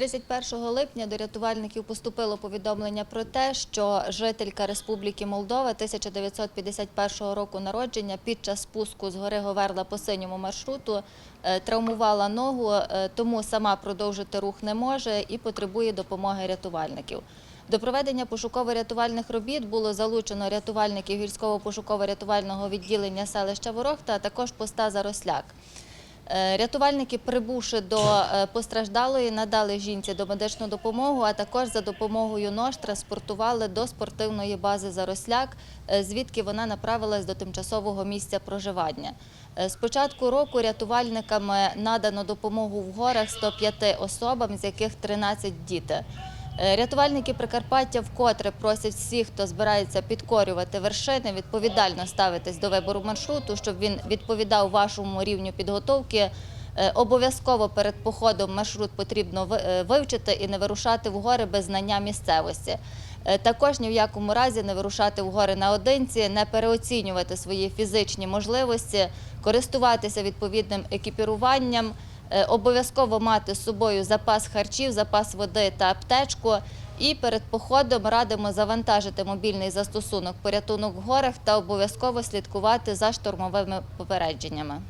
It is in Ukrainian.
31 липня до рятувальників поступило повідомлення про те, що жителька Республіки Молдова 1951 року народження під час спуску з гори Говерла по синьому маршруту е, травмувала ногу, е, тому сама продовжити рух не може і потребує допомоги рятувальників. До проведення пошуково-рятувальних робіт було залучено рятувальників гірського-пошуково-рятувального відділення селища Ворохта, а також поста Заросляк. Е, Рятувальники, прибувши до е, постраждалої, надали жінці домедичну допомогу, а також за допомогою нож транспортували до спортивної бази Заросляк, е, звідки вона направилась до тимчасового місця проживання. З початку року рятувальниками надано допомогу в горах 105 особам, з яких 13 діти. Е, Рятувальники Прикарпаття вкотре просять всіх, хто збирається підкорювати вершини, відповідально ставитись до вибору маршруту, щоб він відповідав вашому рівню підготовки. Е, Обов'язково перед походом маршрут потрібно е, вивчити і не вирушати в гори без знання місцевості. Також ні в якому разі не вирушати в гори наодинці, не переоцінювати свої фізичні можливості, користуватися відповідним екіпіруванням. Е, Обов'язково мати з собою запас харчів, запас води та аптечку. І перед походом радимо завантажити мобільний застосунок порятунок в горах та обов'язково слідкувати за штурмовими попередженнями.